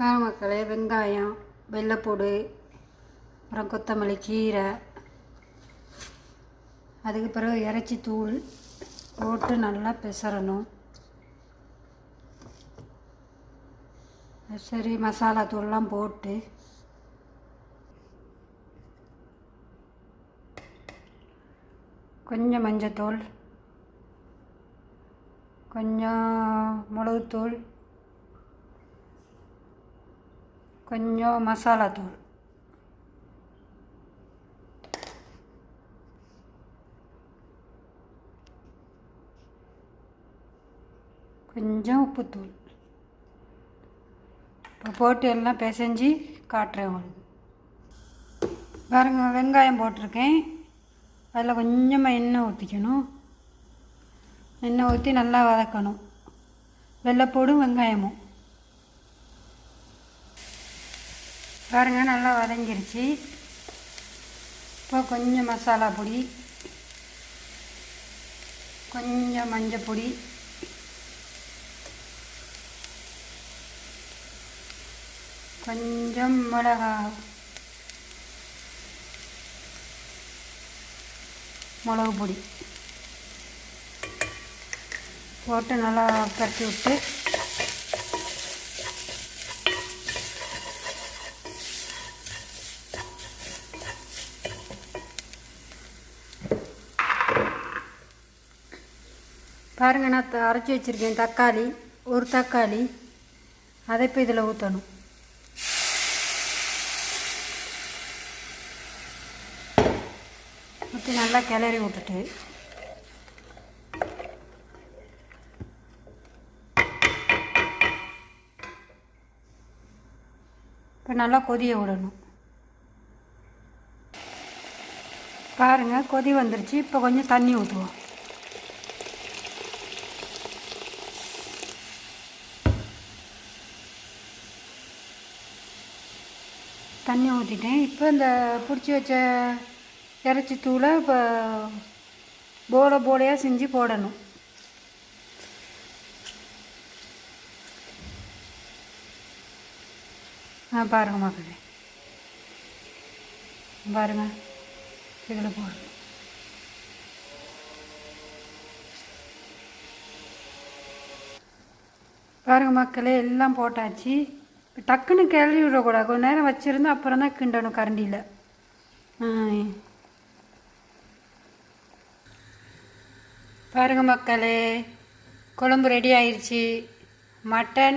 வேறு மக்களே வெங்காயம் வெள்ளைப்பூடு அப்புறம் கொத்தமல்லி கீரை. அதுக்கு பிறகு இறைச்சி தூள் போட்டு நல்லா பிசறணும். சரி மசாலா தூள்லாம் போட்டு கொஞ்சம் மஞ்சத்தூள் கொஞ்சம் மிளகுத்தூள் கொஞ்சம் மசாலா தூள். கொஞ்சம் உப்புத்தூள். இப்போ போட்டு எல்லாம் பிசைஞ்சு காட்டுறேன் உங்களுக்கு. பாருங்க வெங்காயம் போட்டிருக்கேன். அதில் கொஞ்சமாக எண்ணெய் ஊற்றிக்கணும் எண்ணெய் ஊற்றி நல்லா வதக்கணும். வெள்ளைப்பூடும் வெங்காயமும். பாருங்க நல்லா வதங்கிருச்சு. இப்போ கொஞ்சம் மசாலா பொடி கொஞ்சம் மஞ்சள் பொடி கொஞ்சம் மிளகா மிளகு பொடி போட்டு நல்லா பரட்டி விட்டு பாருங்க நான் அரைச்சி வச்சுருக்கேன். தக்காளி ஒரு தக்காளி. அதை இப்போ இதில் ஊற்றணும் ஊற்றி நல்லா கிளறி விட்டுட்டு. இப்போ நல்லா கொதிய விடணும். பாருங்கள் கொதி வந்துருச்சு. இப்போ கொஞ்சம் தண்ணி ஊற்றுவோம் தண்ணி ஊற்றிட்டேன் இப்போ இந்த பிடிச்சி வச்ச இறைச்சி தூளை இப்போ போலை போலையாக செஞ்சு போடணும். ஆ பாருங்க மக்களே. பாருங்க. இதில் போடணும் பாருங்க மக்களே எல்லாம் போட்டாச்சு. டக்குன்னு கிளறி விடக்கூடாது. கொஞ்ச நேரம் வச்சுருந்து அப்புறம் தான் கிண்டணும் கரண்டியில். பாருங்க மக்களே குழம்பு ரெடி ஆயிடுச்சு மட்டன்